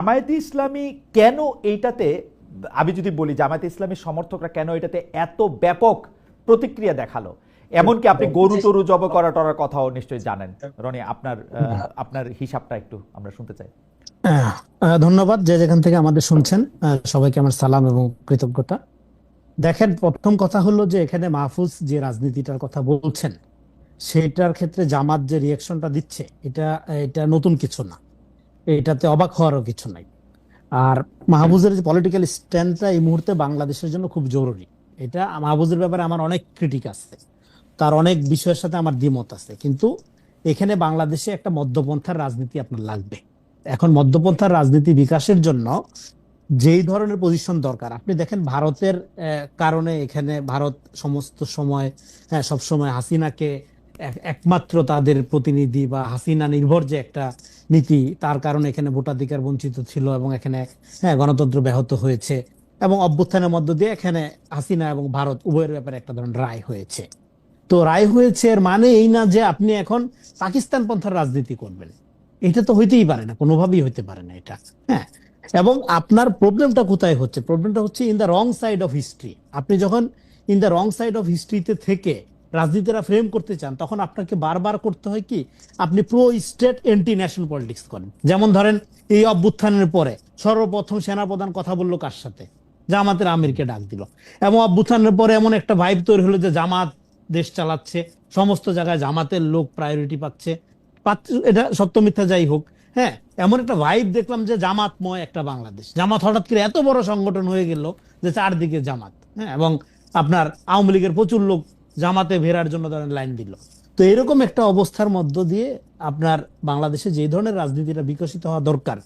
জামায়াতে ইসলামী কেন এইটাতে আমি যদি বলি জামায়াতে ইসলামীর সমর্থকরা কেন এটাতে এত ব্যাপক প্রতিক্রিয়া দেখাল? এমনকি আপনি গরু টরু জব করা টরার কথাও নিশ্চয়ই জানেন। রনি আপনার আপনার হিসাবটা একটু আমরা শুনতে চাই। ধন্যবাদ যে যেখান থেকে আমাদের শুনছেন। সবাইকে আমার সালাম এবং কৃতজ্ঞতা। দেখেন প্রথম কথা হলো যে এখানে মাহফুজ যে রাজনীতিটার কথা বলছেন সেটার ক্ষেত্রে জামাত যে রিয়াকশনটা দিচ্ছে এটা এটা নতুন কিছু না। এটাতে অবাক হওয়ারও কিছু নাই। আর মাহবুজের যে পলিটিক্যাল স্ট্যান্ডটা এই মুহূর্তে বাংলাদেশের জন্য খুব জরুরি। এটা মাহবুজের ব্যাপারে আমার অনেক ক্রিটিক আছে। তার অনেক বিষয়ের সাথে আমার দ্বিমত আছে। কিন্তু এখানে বাংলাদেশে একটা মধ্যপন্থার রাজনীতি আপনার লাগবে। এখন মধ্যপন্থার রাজনীতি বিকাশের জন্য যেই ধরনের পজিশন দরকার। আপনি দেখেন ভারতের কারণে এখানে ভারত সমস্ত সময় হ্যাঁ সবসময় হাসিনাকে একমাত্র তাদের প্রতিনিধি বা হাসিনা নির্ভর যে একটা নীতি, তার কারণে এখানে ভোটাধিকার বঞ্চিত ছিল এবং এখানে হ্যাঁ গণতন্ত্র ব্যাহত হয়েছে। এবং অভ্যুত্থানের মধ্য দিয়ে এখানে হাসিনা এবং ভারত উভয়ের ব্যাপারে একটা ধরনের রায় হয়েছে। তো রায় হয়েছে এর মানে এই না যে আপনি এখন পাকিস্তান পন্থার রাজনীতি করবেন। এটা তো হইতেই পারে না, কোনোভাবেই হইতে পারে না এটা হ্যাঁ। এবং আপনার প্রবলেমটা কোথায় হচ্ছে? প্রবলেমটা হচ্ছে in the wrong side of history আপনি যখন in the wrong side of হিস্ট্রিতে থেকে রাজনীতিরা ফ্রেম করতে চান, তখন আপনাকে বারবার করতে হয় কি, আপনি pro state anti national politics করেন। যেমন ধরেন, এই অভ্যুত্থানের পরে সর্বপ্রথম সেনাপ্রধান কথা বলল কার সাথে? জামাতের আমিরকে ডাক দিল। এবং অভ্যুত্থানের পরে এমন একটা ভাইব তৈরি হলো যে জামাত দেশ চালাচ্ছে, সমস্ত জায়গায় জামাতের লোক প্রায়োরিটি পাচ্ছে। পাচ্ছে- এটা সত্য মিথ্যা যাই হোক হ্যাঁ এমন একটা ভাইব দেখলাম যে জামাতময় একটা বাংলাদেশ। জামাত হঠাৎ করে এত বড় সংগঠন হয়ে গেল যে চারদিকে জামাত হ্যাঁ এবং আপনার আওয়ামী লীগের প্রচুর লোক জামাতে ভেরার জন্য ধরেন লাইন দিল। তো এরকম একটা অবস্থার মধ্য দিয়ে আপনার বাংলাদেশে যে ধরনের রাজনীতিটা বিকশিত হওয়া দরকার,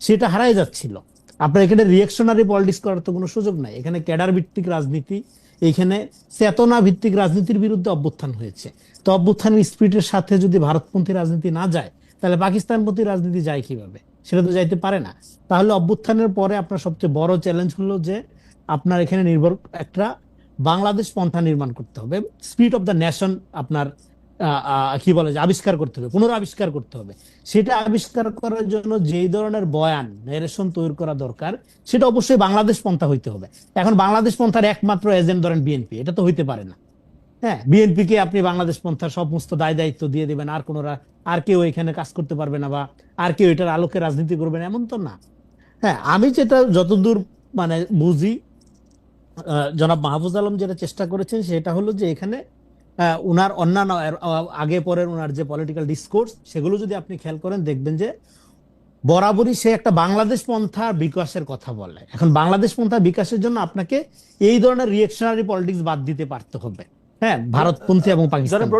সেটা হারাই যাচ্ছিল। আপনার এখানে রিয়েকশনারি পলিটিক্স করার তো কোনো সুযোগ নাই। এখানে ক্যাডার ভিত্তিক রাজনীতি, এখানে চেতনা ভিত্তিক রাজনীতির বিরুদ্ধে অভ্যুত্থান হয়েছে। তো অভ্যুত্থানের স্পিরিটের সাথে যদি ভারতপন্থী রাজনীতি না যায়, তাহলে পাকিস্তানপন্থী রাজনীতি যায় কীভাবে? সেটা তো যাইতে পারে না। তাহলে অভ্যুত্থানের পরে আপনার সবচেয়ে বড় চ্যালেঞ্জ হলো যে আপনার এখানে নির্ভর, একটা বাংলাদেশ পন্থা নির্মাণ করতে হবে। স্পিরিট অফ দ্য নেশন আপনার কি বলে যে আবিষ্কার করতে হবে, পুনরাবিষ্কার করতে হবে। সেটা আবিষ্কার করার জন্য যেই ধরনের বয়ান নেরেশন তৈরি করা দরকার, সেটা অবশ্যই বাংলাদেশ পন্থা হইতে হবে। এখন বাংলাদেশ পন্থার একমাত্র এজেন্ট ধরেন বিএনপি এটা তো হইতে পারে না। হ্যাঁ বিএনপি কে আপনি বাংলাদেশ পন্থার সমস্ত দায় দায়িত্ব দিয়ে দেবেন, আর কোনো রা- আর কেউ এখানে কাজ করতে পারবে না বা আর কেউ এটার আলোকে রাজনীতি করবে না, এমন তো না। হ্যাঁ আমি যেটা যতদূর মানে বুঝি জনাব মাহফুজ আলম যেটা চেষ্টা করেছেন সেটা হলো যে এখানে উনার অন্যান্য আগে পরের উনার যে পলিটিক্যাল ডিসকোর্স সেগুলো যদি আপনি খেয়াল করেন দেখবেন যে বরাবরই সে একটা বাংলাদেশ পন্থার বিকাশের কথা বলে। এখন বাংলাদেশ পন্থা বিকাশের জন্য আপনাকে এই ধরনের রিয়েকশনারি পলিটিক্স বাদ দিতে পারতে হবে। হ্যাঁ ভারতপন্থী এবং পাকিস্তান